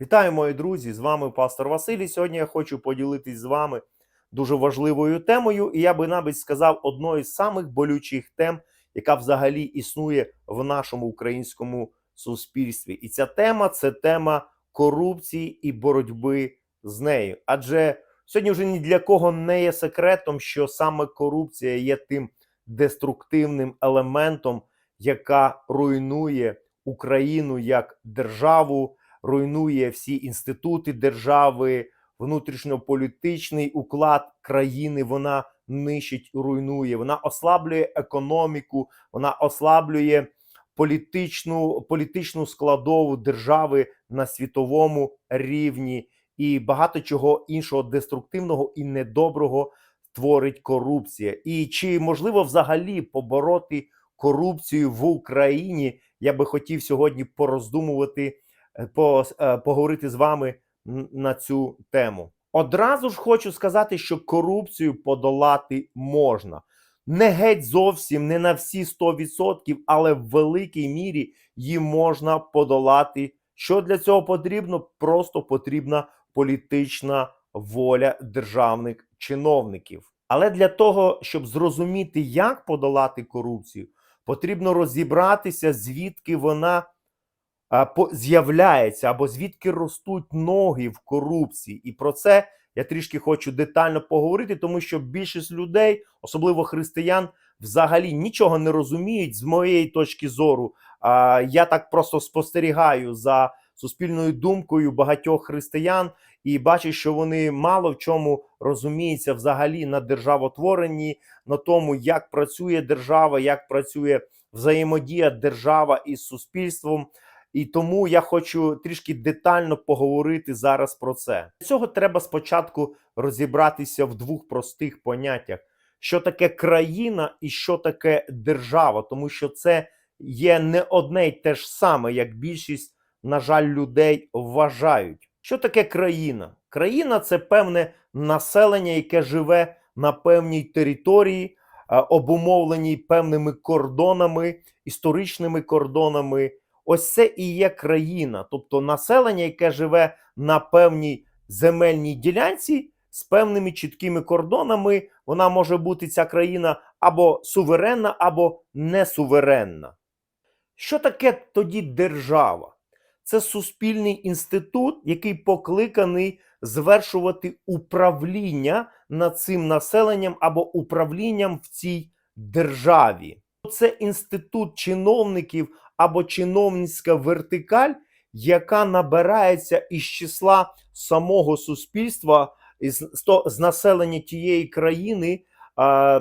Вітаю, мої друзі! З вами пастор Василій. Сьогодні я хочу поділитись з вами дуже важливою темою, і я би навіть сказав одною з самих болючих тем, яка взагалі існує в нашому українському суспільстві. І ця тема це тема корупції і боротьби з нею. Адже сьогодні вже ні для кого не є секретом, що саме корупція є тим деструктивним елементом, яка руйнує Україну як державу руйнує всі інститути держави, внутрішньополітичний уклад країни. Вона нищить, руйнує. Вона ослаблює економіку, вона ослаблює політичну, політичну складову держави на світовому рівні і багато чого іншого деструктивного і недоброго творить корупція. І чи можливо взагалі побороти корупцію в Україні? Я би хотів сьогодні пороздумувати по, поговорити з вами на цю тему. Одразу ж хочу сказати, що корупцію подолати можна. Не геть зовсім, не на всі 100%, але в великій мірі її можна подолати. Що для цього потрібно? Просто потрібна політична воля державних чиновників. Але для того, щоб зрозуміти, як подолати корупцію, потрібно розібратися, звідки вона з'являється або звідки ростуть ноги в корупції. І про це я трішки хочу детально поговорити, тому що більшість людей, особливо християн, взагалі нічого не розуміють з моєї точки зору. А, я так просто спостерігаю за суспільною думкою багатьох християн і бачу, що вони мало в чому розуміються взагалі на державотворенні, на тому, як працює держава, як працює взаємодія держава із суспільством. І тому я хочу трішки детально поговорити зараз про це. Для цього треба спочатку розібратися в двох простих поняттях: що таке країна і що таке держава, тому що це є не одне й те ж саме, як більшість, на жаль, людей вважають. Що таке країна? Країна це певне населення, яке живе на певній території, е, обумовленій певними кордонами, історичними кордонами. Ось це і є країна, тобто населення, яке живе на певній земельній ділянці з певними чіткими кордонами. Вона може бути ця країна або суверенна, або несуверенна. Що таке тоді держава? Це суспільний інститут, який покликаний звершувати управління над цим населенням або управлінням в цій державі. Це інститут чиновників або чиновницька вертикаль, яка набирається із числа самого суспільства, з з населення тієї країни а,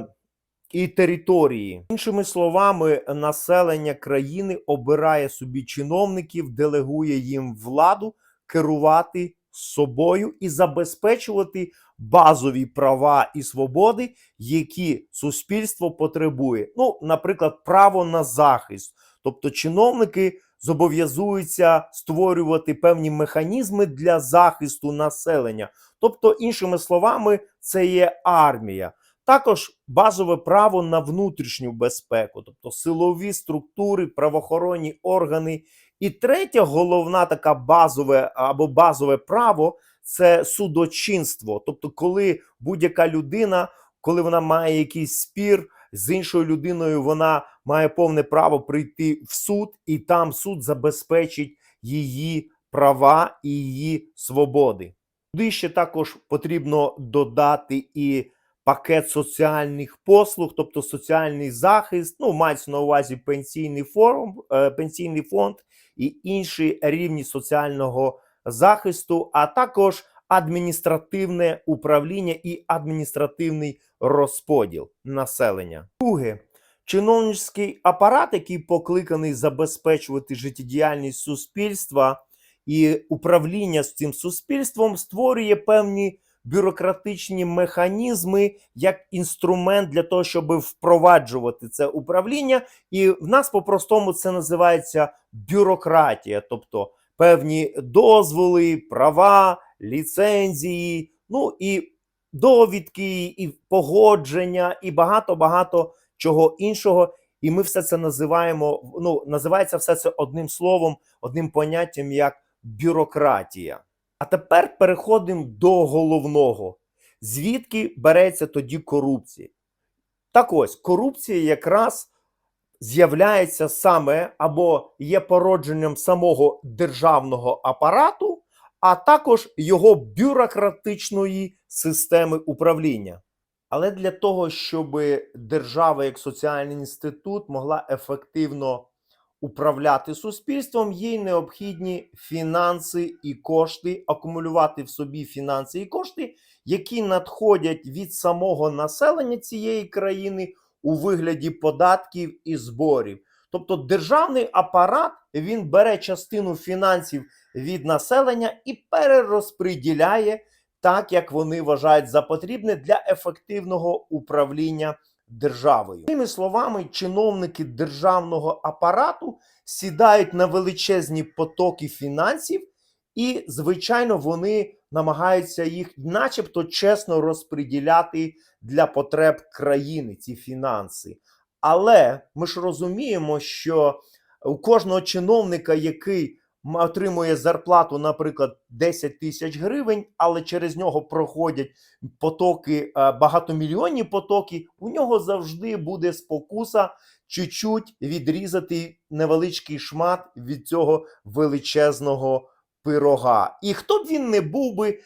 і території. Іншими словами, населення країни обирає собі чиновників, делегує їм владу керувати собою і забезпечувати базові права і свободи, які суспільство потребує. Ну, наприклад, право на захист. Тобто чиновники зобов'язуються створювати певні механізми для захисту населення. Тобто, іншими словами, це є армія. Також базове право на внутрішню безпеку, тобто силові структури, правоохоронні органи. І третя головна така базове або базове право це судочинство. Тобто, коли будь-яка людина, коли вона має якийсь спір з іншою людиною, вона має повне право прийти в суд, і там суд забезпечить її права і її свободи. Туди ще також потрібно додати і пакет соціальних послуг, тобто соціальний захист, ну мається на увазі пенсійний форум, е, пенсійний фонд і інші рівні соціального захисту, а також адміністративне управління і адміністративний розподіл населення. Друге, чиновницький апарат, який покликаний забезпечувати життєдіяльність суспільства і управління з цим суспільством, створює певні бюрократичні механізми як інструмент для того, щоб впроваджувати це управління. І в нас по-простому це називається бюрократія, тобто певні дозволи, права, ліцензії, ну і довідки, і погодження, і багато-багато чого іншого. І ми все це називаємо. Ну, називається все це одним словом, одним поняттям як бюрократія. А тепер переходимо до головного. Звідки береться тоді корупція? Так ось, корупція якраз з'являється саме або є породженням самого державного апарату, а також його бюрократичної системи управління. Але для того, щоб держава як соціальний інститут могла ефективно управляти суспільством, їй необхідні фінанси і кошти, акумулювати в собі фінанси і кошти, які надходять від самого населення цієї країни у вигляді податків і зборів. Тобто державний апарат він бере частину фінансів від населення і перерозподіляє так, як вони вважають за потрібне для ефективного управління державою. Тими словами, чиновники державного апарату сідають на величезні потоки фінансів, і, звичайно, вони намагаються їх, начебто, чесно розподіляти для потреб країни ці фінанси. Але ми ж розуміємо, що у кожного чиновника, який отримує зарплату, наприклад, 10 тисяч гривень, але через нього проходять потоки, е, багатомільйонні потоки, у нього завжди буде спокуса чуть-чуть відрізати невеличкий шмат від цього величезного пирога. І хто б він не був би,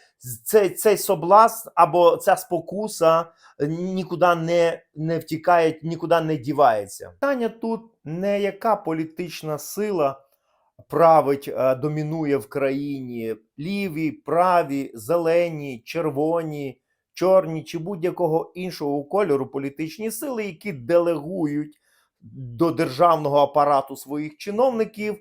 цей, цей соблазн або ця спокуса е, нікуди не, не втікає, нікуди не дівається. Питання тут не яка політична сила править, е, домінує в країні. Ліві, праві, зелені, червоні, чорні чи будь-якого іншого кольору політичні сили, які делегують до державного апарату своїх чиновників.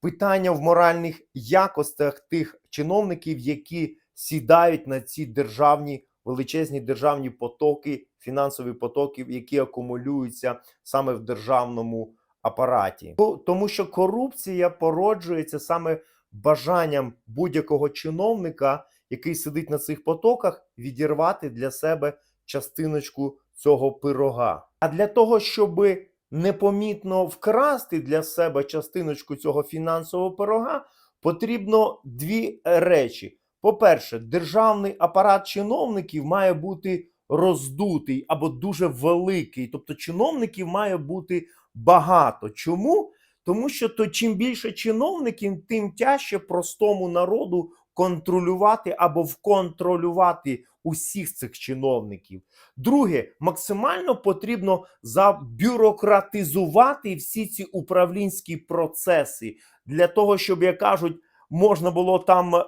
Питання в моральних якостях тих чиновників, які сідають на ці державні величезні державні потоки, фінансові потоки, які акумулюються саме в державному апараті. Тому що корупція породжується саме бажанням будь-якого чиновника, який сидить на цих потоках, відірвати для себе частиночку цього пирога. А для того, щоб непомітно вкрасти для себе частиночку цього фінансового пирога, потрібно дві речі. По-перше, державний апарат чиновників має бути роздутий або дуже великий. Тобто чиновників має бути багато. Чому? Тому що то чим більше чиновників, тим тяжче простому народу контролювати або вконтролювати усіх цих чиновників. Друге, максимально потрібно забюрократизувати всі ці управлінські процеси для того, щоб, як кажуть, можна було там е,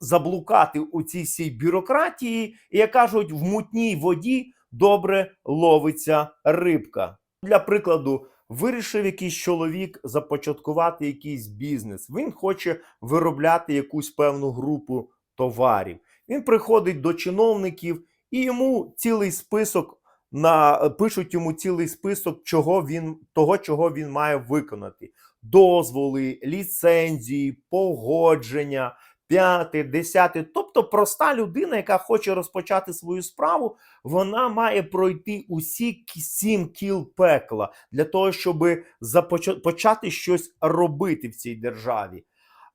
заблукати у цій всій бюрократії, і як кажуть, в мутній воді добре ловиться рибка. Для прикладу, вирішив якийсь чоловік започаткувати якийсь бізнес. Він хоче виробляти якусь певну групу товарів. Він приходить до чиновників і йому цілий список на пишуть йому цілий список, чого він того, чого він має виконати: дозволи, ліцензії, погодження. П'яте, десяте, тобто проста людина, яка хоче розпочати свою справу, вона має пройти усі сім кіл пекла для того, щоб почати щось робити в цій державі.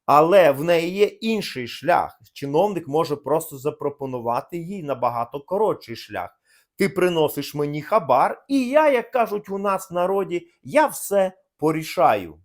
Але в неї є інший шлях. Чиновник може просто запропонувати їй набагато коротший шлях. Ти приносиш мені хабар, і я, як кажуть у нас в народі, я все порішаю.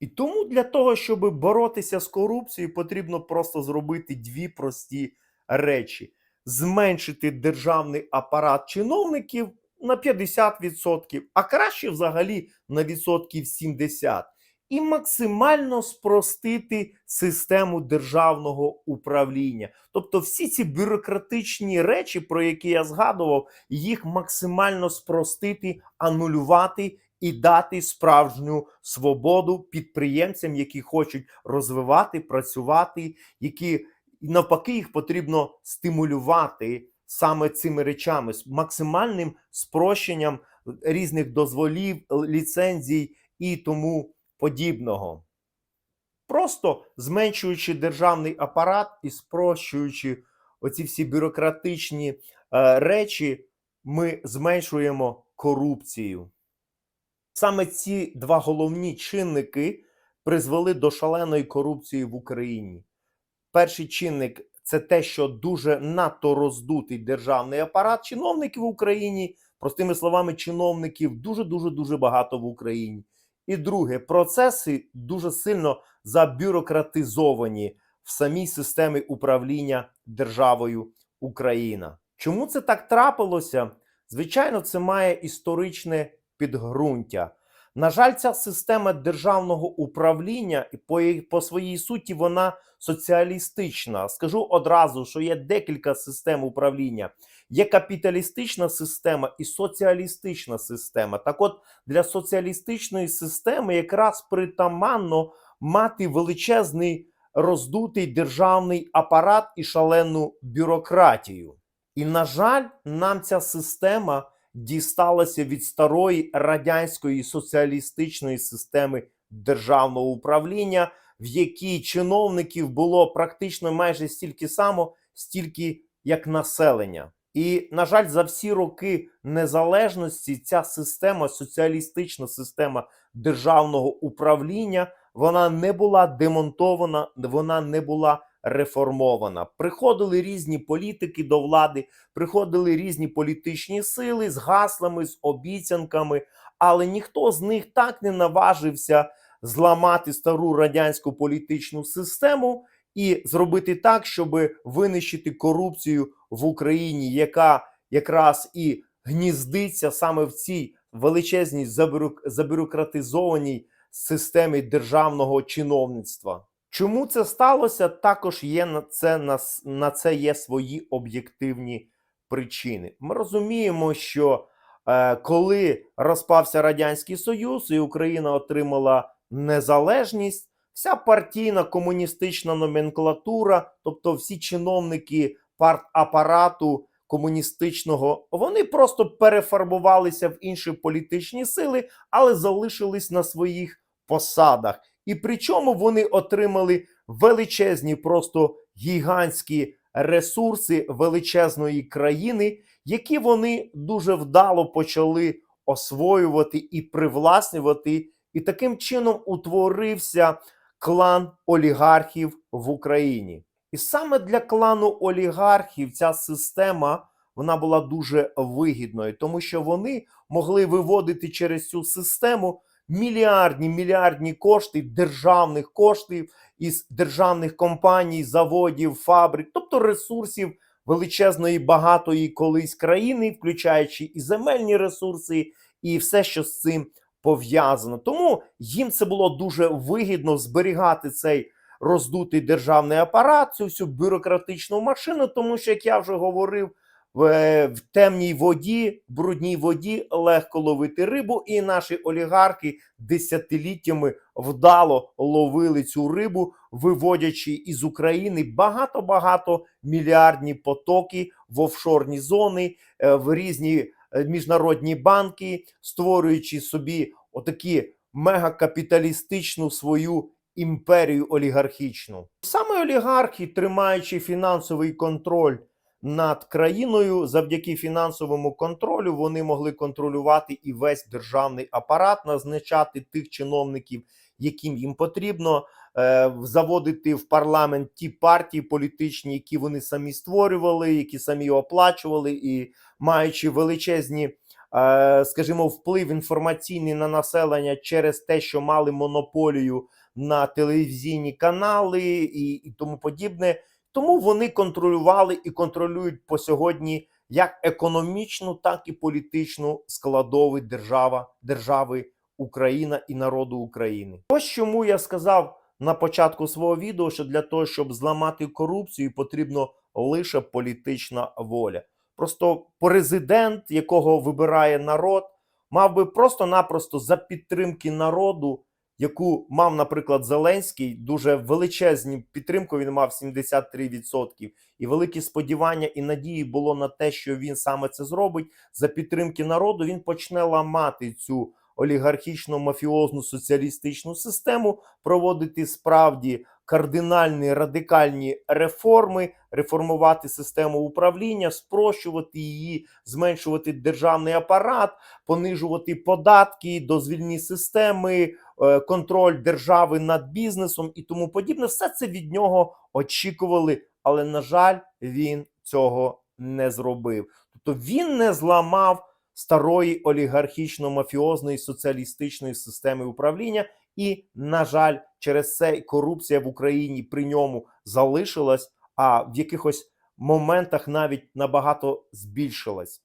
І тому для того, щоб боротися з корупцією, потрібно просто зробити дві прості речі: зменшити державний апарат чиновників на 50%, а краще взагалі на відсотків 70%. І максимально спростити систему державного управління. Тобто, всі ці бюрократичні речі, про які я згадував, їх максимально спростити, анулювати і дати справжню свободу підприємцям, які хочуть розвивати, працювати, які навпаки їх потрібно стимулювати саме цими речами, з максимальним спрощенням різних дозволів, ліцензій і тому подібного. Просто зменшуючи державний апарат і спрощуючи оці всі бюрократичні е, речі, ми зменшуємо корупцію. Саме ці два головні чинники призвели до шаленої корупції в Україні. Перший чинник це те, що дуже надто роздутий державний апарат чиновників в Україні. Простими словами, чиновників дуже дуже дуже багато в Україні. І друге, процеси дуже сильно забюрократизовані в самій системі управління державою Україна. Чому це так трапилося? Звичайно, це має історичне підґрунтя. На жаль, ця система державного управління і по, по своїй суті вона соціалістична. Скажу одразу, що є декілька систем управління. Є капіталістична система і соціалістична система. Так от для соціалістичної системи якраз притаманно мати величезний роздутий державний апарат і шалену бюрократію. І, на жаль, нам ця система дісталася від старої радянської соціалістичної системи державного управління, в якій чиновників було практично майже стільки само, стільки як населення. І, на жаль, за всі роки незалежності ця система, соціалістична система державного управління, вона не була демонтована, вона не була реформована. Приходили різні політики до влади, приходили різні політичні сили з гаслами, з обіцянками, але ніхто з них так не наважився зламати стару радянську політичну систему і зробити так, щоб винищити корупцію в Україні, яка якраз і гніздиться саме в цій величезній забюрок- забюрократизованій системі державного чиновництва. Чому це сталося? Також є на це на, на це є свої об'єктивні причини. Ми розуміємо, що е, коли розпався радянський союз і Україна отримала незалежність, вся партійна комуністична номенклатура, тобто всі чиновники партапарату комуністичного, вони просто перефарбувалися в інші політичні сили, але залишились на своїх посадах. І причому вони отримали величезні, просто гігантські ресурси величезної країни, які вони дуже вдало почали освоювати і привласнювати. І таким чином утворився клан олігархів в Україні. І саме для клану олігархів ця система вона була дуже вигідною, тому що вони могли виводити через цю систему мільярдні мільярдні кошти державних коштів із державних компаній, заводів, фабрик, тобто ресурсів величезної багатої колись країни, включаючи і земельні ресурси, і все, що з цим пов'язано. Тому їм це було дуже вигідно зберігати цей роздутий державний апарат, цю всю бюрократичну машину, тому що, як я вже говорив, в, е, в темній воді, брудній воді легко ловити рибу, і наші олігархи десятиліттями вдало ловили цю рибу, виводячи із України багато-багато мільярдні потоки в офшорні зони, е, в різні е, міжнародні банки, створюючи собі отакі мегакапіталістичну свою імперію олігархічну. Саме олігархи, тримаючи фінансовий контроль над країною, завдяки фінансовому контролю, вони могли контролювати і весь державний апарат, назначати тих чиновників, яким їм потрібно, е, заводити в парламент ті партії політичні, які вони самі створювали, які самі оплачували, і маючи величезні, е, скажімо, вплив інформаційний на населення через те, що мали монополію на телевізійні канали і, і тому подібне. Тому вони контролювали і контролюють по сьогодні як економічну, так і політичну складову держава, держави Україна і народу України. Ось чому я сказав на початку свого відео, що для того, щоб зламати корупцію, потрібно лише політична воля. Просто президент, якого вибирає народ, мав би просто-напросто за підтримки народу яку мав, наприклад, Зеленський, дуже величезні підтримку. Він мав 73%. І великі сподівання і надії було на те, що він саме це зробить. За підтримки народу він почне ламати цю олігархічну мафіозну соціалістичну систему, проводити справді кардинальні радикальні реформи, реформувати систему управління, спрощувати її, зменшувати державний апарат, понижувати податки, дозвільні системи, контроль держави над бізнесом і тому подібне. Все це від нього очікували, але на жаль, він цього не зробив. Тобто він не зламав старої олігархічно-мафіозної соціалістичної системи управління, і, на жаль, через це корупція в Україні при ньому залишилась, а в якихось моментах навіть набагато збільшилась.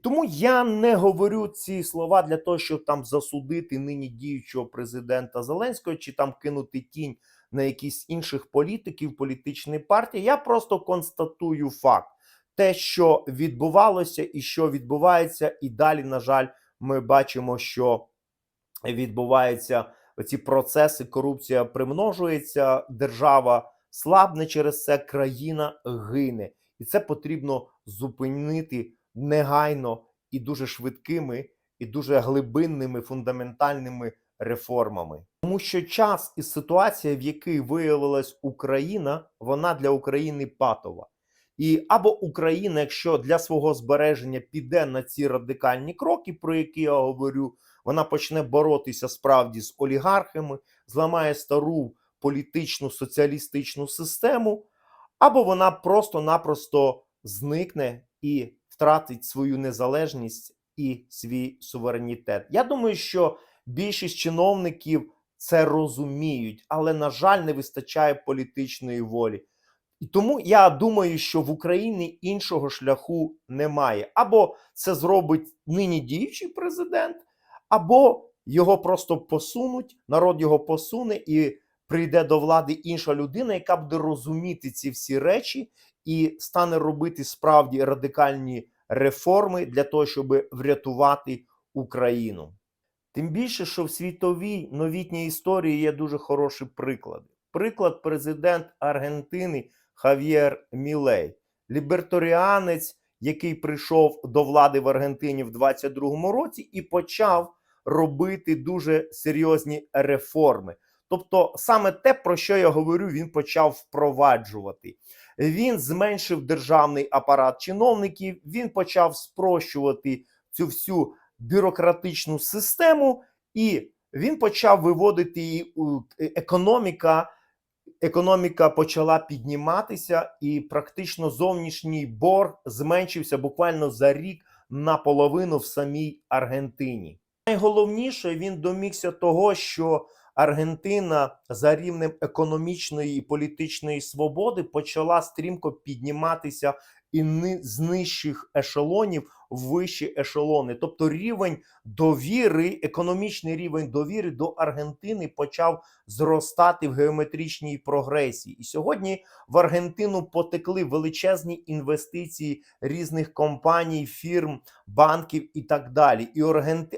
Тому я не говорю ці слова для того, щоб там засудити нині діючого президента Зеленського чи там кинути тінь на якісь інших політиків, політичні партії. Я просто констатую факт, те, що відбувалося і що відбувається, і далі, на жаль, ми бачимо, що відбуваються ці процеси. Корупція примножується, держава слабне через це, країна гине, і це потрібно зупинити негайно і дуже швидкими, і дуже глибинними фундаментальними реформами. Тому що час і ситуація, в якій виявилась Україна, вона для України патова. І або Україна, якщо для свого збереження піде на ці радикальні кроки, про які я говорю, вона почне боротися справді з олігархами, зламає стару політичну соціалістичну систему, або вона просто-напросто зникне і втратить свою незалежність і свій суверенітет. Я думаю, що більшість чиновників це розуміють, але, на жаль, не вистачає політичної волі. І тому я думаю, що в Україні іншого шляху немає. Або це зробить нині діючий президент, або його просто посунуть, народ його посуне і прийде до влади інша людина, яка буде розуміти ці всі речі і стане робити справді радикальні реформи для того, щоб врятувати Україну. Тим більше, що в світовій новітній історії є дуже хороші приклади. Приклад президент Аргентини Хав'єр Мілей, ліберторіанець, який прийшов до влади в Аргентині в 22-му році і почав робити дуже серйозні реформи. Тобто, саме те, про що я говорю, він почав впроваджувати. Він зменшив державний апарат чиновників, він почав спрощувати цю всю бюрократичну систему, і він почав виводити її економіка. Економіка почала підніматися, і практично зовнішній борг зменшився буквально за рік наполовину в самій Аргентині. Найголовніше він домігся того, що Аргентина за рівнем економічної і політичної свободи почала стрімко підніматися і з нижчих ешелонів в вищі ешелони. Тобто рівень довіри, економічний рівень довіри до Аргентини почав зростати в геометричній прогресії. І сьогодні в Аргентину потекли величезні інвестиції різних компаній, фірм, банків і так далі. І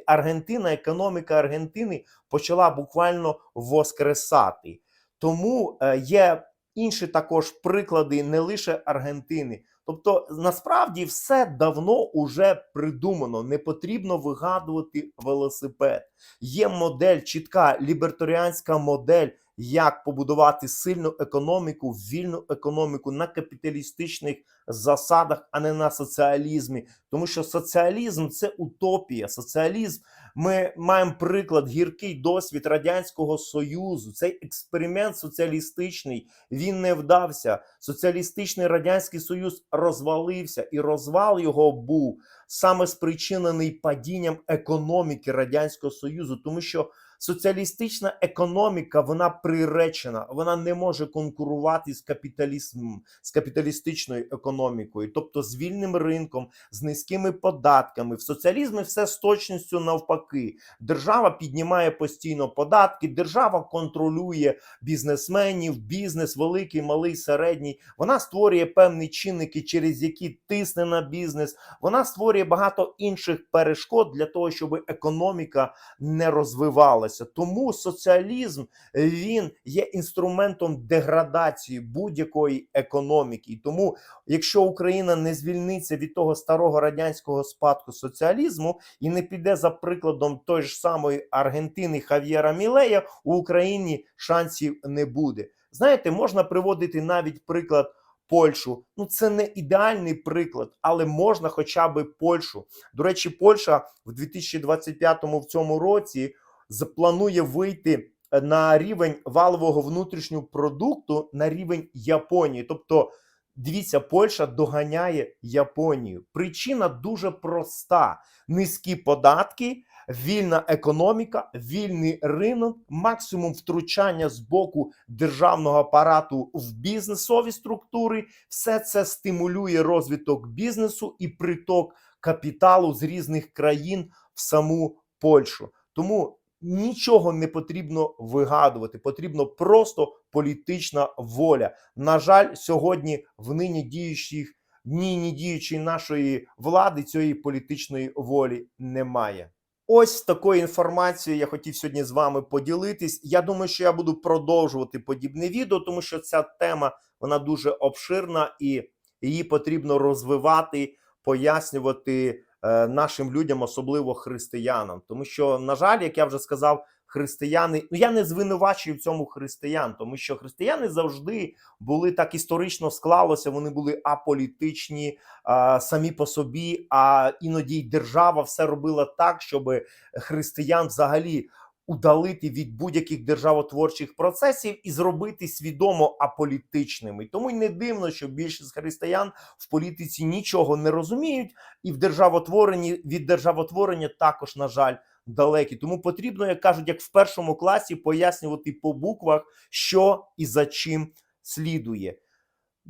Аргентина, економіка Аргентини почала буквально воскресати. Тому е, є інші також приклади не лише Аргентини. Тобто, насправді все давно уже придумано. Не потрібно вигадувати велосипед. Є модель, чітка ліберторіанська модель, як побудувати сильну економіку, вільну економіку на капіталістичних засадах, а не на соціалізмі. Тому що соціалізм це утопія. Соціалізм ми маємо приклад, гіркий досвід Радянського Союзу. Цей експеримент соціалістичний він не вдався. Соціалістичний Радянський Союз розвалився, і розвал його був саме спричинений падінням економіки Радянського Союзу, тому що соціалістична економіка вона приречена, вона не може конкурувати з капіталізмом, з капіталістичною економікою, тобто з вільним ринком, з низькими податками. В соціалізмі все з точністю навпаки. Держава піднімає постійно податки, держава контролює бізнесменів, бізнес, великий, малий, середній. Вона створює певні чинники, через які тисне на бізнес. Вона створює багато інших перешкод для того, щоб економіка не розвивалася. Тому соціалізм він є інструментом деградації будь-якої економіки. І тому, якщо Україна не звільниться від того старого радянського спадку соціалізму і не піде за прикладом той ж самої Аргентини Хав'єра Мілея, у Україні шансів не буде. Знаєте, можна приводити навіть приклад. Польщу, ну це не ідеальний приклад, але можна хоча б Польщу. До речі, Польща в 2025 в цьому році запланує вийти на рівень валового внутрішнього продукту на рівень Японії. Тобто, дивіться, Польща доганяє Японію. Причина дуже проста: низькі податки. Вільна економіка, вільний ринок, максимум втручання з боку державного апарату в бізнесові структури, все це стимулює розвиток бізнесу і приток капіталу з різних країн в саму Польщу. Тому нічого не потрібно вигадувати, потрібно просто політична воля. На жаль, сьогодні в нині діючих нині діючої нашої влади цієї політичної волі немає. Ось з такою інформацією я хотів сьогодні з вами поділитись. Я думаю, що я буду продовжувати подібне відео, тому що ця тема вона дуже обширна і її потрібно розвивати, пояснювати нашим людям, особливо християнам. Тому що, на жаль, як я вже сказав, християни, ну я не звинувачую в цьому християн, тому що християни завжди були так історично склалося, вони були аполітичні а, самі по собі. А іноді й держава все робила так, щоб християн взагалі удалити від будь-яких державотворчих процесів і зробити свідомо аполітичними. Тому й не дивно, що більшість християн в політиці нічого не розуміють, і в державотворенні від державотворення також, на жаль, далекі. Тому потрібно, як кажуть, як в першому класі, пояснювати по буквах, що і за чим слідує.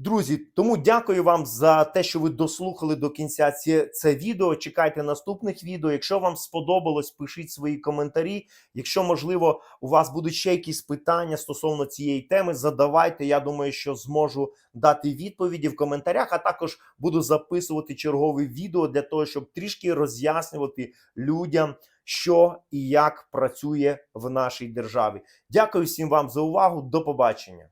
Друзі, тому дякую вам за те, що ви дослухали до кінця це, це відео. Чекайте наступних відео. Якщо вам сподобалось, пишіть свої коментарі. Якщо можливо у вас будуть ще якісь питання стосовно цієї теми, задавайте. Я думаю, що зможу дати відповіді в коментарях. А також буду записувати чергове відео для того, щоб трішки роз'яснювати людям, що і як працює в нашій державі. Дякую всім вам за увагу. До побачення.